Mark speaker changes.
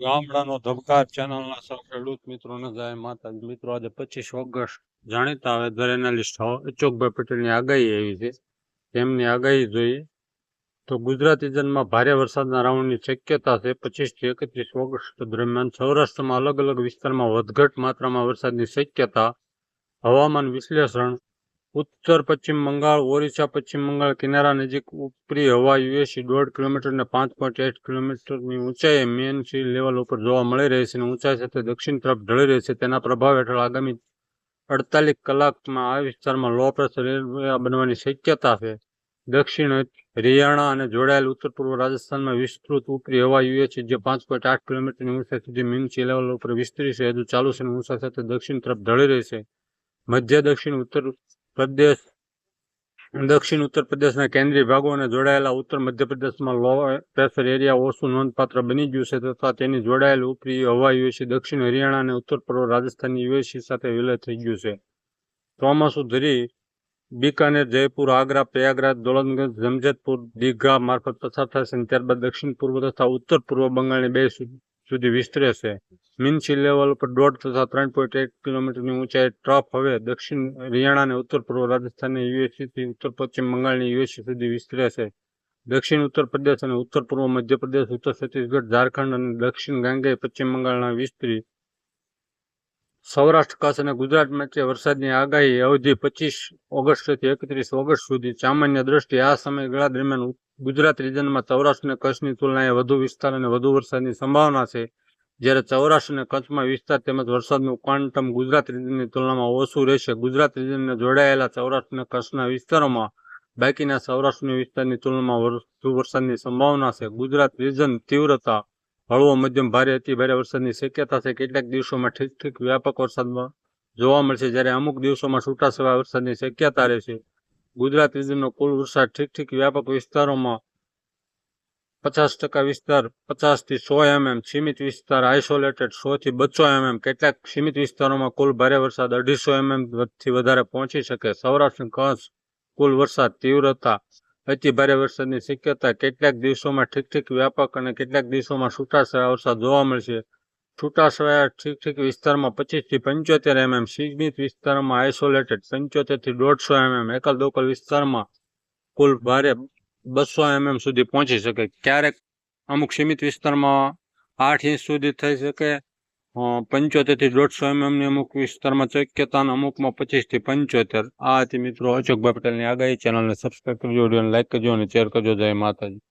Speaker 1: ગામડાનો ધબકાર ચેનલના સૌ ખેડૂત મિત્રોને જય માતાજી. મિત્રો, આજે પચીસ ઓગસ્ટ જાણીતા વેધર એનાલિસ્ટ અચોકભાઈ પટેલની આગાહી આવી છે. તેમની આગાહી જોઈએ તો ગુજરાત રીજનમાં ભારે વરસાદના રાઉન્ડની શક્યતા છે પચીસથી એકત્રીસ ઓગસ્ટ દરમિયાન. સૌરાષ્ટ્રમાં અલગ અલગ વિસ્તારમાં વધઘટ માત્રામાં વરસાદની શક્યતા, હવામાન વિશ્લેષણ ઉત્તર પશ્ચિમ બંગાળ, ઓરિસ્સા પશ્ચિમ બંગાળ કિનારા નજીક ઉપરી હવા યુએસી દોઢ કિલોમીટર અને પાંચ પોઈન્ટ આઠ કિલોમીટરની ઊંચાઈએ મેન સી લેવલ ઉપર જોવા મળી રહી છે અને ઊંચાઈ સાથે દક્ષિણ તરફ ઢળી રહી છે. તેના પ્રભાવ હેઠળ આગામી અડતાલીસ કલાકમાં આ વિસ્તારમાં લો પ્રેશર બનવાની શક્યતા છે. દક્ષિણ હરિયાણા અને જોડાયેલ ઉત્તર પૂર્વ રાજસ્થાનમાં વિસ્તૃત ઉપરી હવા યુએસી જે પાંચ પોઈન્ટ આઠ કિલોમીટરની ઊંચાઈ સુધી મીન સી લેવલ ઉપર વિસ્તરી છે. હજુ ચાલુ છે અને ઊંચાઈ સાથે દક્ષિણ તરફ ઢળી રહી છે. મધ્ય દક્ષિણ, ઉત્તર પ્રદેશ, દક્ષિણ ઉત્તર પ્રદેશના કેન્દ્રીય ભાગો અને જોડાયેલા ઉત્તર મધ્યપ્રદેશમાં લો પ્રેશર એરિયા ઓછું નોંધપાત્ર બની ગયું છે તથા તેની જોડાયેલ ઉપરી હવા યુએસી, દક્ષિણ હરિયાણા અને ઉત્તર પૂર્વ રાજસ્થાનની યુએસી સાથે વિલય થઈ ગયું છે. ચોમાસું ધરી બિકાનેર, જયપુર, આગ્રા, પ્રયાગરાજ, દોલતગંજ જમજેદપુર દીઘા મારફત પસાર થશે અને ત્યારબાદ દક્ષિણ પૂર્વ તથા ઉત્તર પૂર્વ બંગાળની બે સુધી વિસ્તરે છે. મીન લેવલ પર દોઢ તથા ત્રણ પોઈન્ટ એક કિલોમીટરની ઊંચાઈ ટ્રફ હવે દક્ષિણ હરિયાણા અને ઉત્તર પૂર્વ રાજસ્થાનની યુએસસીથી ઉત્તર પશ્ચિમ બંગાળની યુએસસી સુધી વિસ્તરે છે. દક્ષિણ ઉત્તર પ્રદેશ અને ઉત્તર પૂર્વ મધ્યપ્રદેશ ઉત્તર છત્તીસગઢ, ઝારખંડ અને દક્ષિણ ગાંગે પશ્ચિમ બંગાળના વિસ્તરી. સૌરાષ્ટ્ર કચ્છ અને ગુજરાત વચ્ચે વરસાદની આગાહી અવધિ પચીસ ઓગસ્ટથી એકત્રીસ ઓગસ્ટ સુધી. સામાન્ય દ્રષ્ટિએ આ સમયગાળા દરમિયાન ગુજરાત રિજનમાં સૌરાષ્ટ્ર અને કચ્છની તુલનાએ વધુ વિસ્તાર અને વધુ વરસાદની સંભાવના છે. જ્યારે સૌરાષ્ટ્ર અને કચ્છમાં વિસ્તાર તેમજ વરસાદનું ક્વાન્ટમ ગુજરાત રીજનની તુલનામાં ઓછું રહેશે. ગુજરાત રિજનને જોડાયેલા સૌરાષ્ટ્ર અને કચ્છના વિસ્તારોમાં બાકીના સૌરાષ્ટ્રની વિસ્તારની તુલનામાં વધુ વરસાદની સંભાવના છે. ગુજરાત રિજન તીવ્રતા, હળવો મધ્યમ, ભારે અતિ ભારે વરસાદની શક્યતા છે. કેટલાક દિવસોમાં ઠીક ઠીક વ્યાપક વરસાદમાં જોવા મળશે. જ્યારે અમુક દિવસોમાં છૂટાછવાયા વરસાદની શક્યતા રહેશે. ગુજરાત રીજનનો કુલ વરસાદ ઠીક ઠીક વ્યાપક વિસ્તારોમાં પચાસ ટકા વિસ્તાર પચાસથી સો એમએમ સીમિત વિસ્તાર આઇસોલેટેડ સોથી બસો એમએમ, કેટલાક સીમિત વિસ્તારોમાં કુલ ભારે વરસાદ અઢીસો એમએમથી વધારે પહોંચી શકે. સૌરાષ્ટ્ર કચ્છ કુલ વરસાદ તીવ્રતા, અતિ ભારે વરસાદની શક્યતા, કેટલાક દિવસોમાં ઠીક ઠીક વ્યાપક અને કેટલાક દિવસોમાં છૂટાછવાયા વરસાદ જોવા મળશે. છૂટાછવાયા ઠીક ઠીક વિસ્તારમાં પચીસથી પંચોતેર એમએમ સીમિત વિસ્તારમાં આઇસોલેટેડ પંચોતેરથી દોઢસો એમએમ એકલ દોકલ વિસ્તારમાં કુલ ભારે બસો એમએમ સુધી પહોંચી શકે. ક્યારેક અમુક સીમિત વિસ્તારમાં આઠ ઇંચ સુધી થઈ શકે. પંચોતેરથી દોઢસો એમએમની અમુક વિસ્તારમાં શક્યતા અને અમુકમાં પચીસથી પંચોતેર. આ હતી મિત્રો અશોકભાઈ પટેલની આગાહી. ચેનલને સબસ્ક્રાઈબ કરજો, વિડીયોને લાઈક કરજો અને શેર કરજો. જય માતાજી.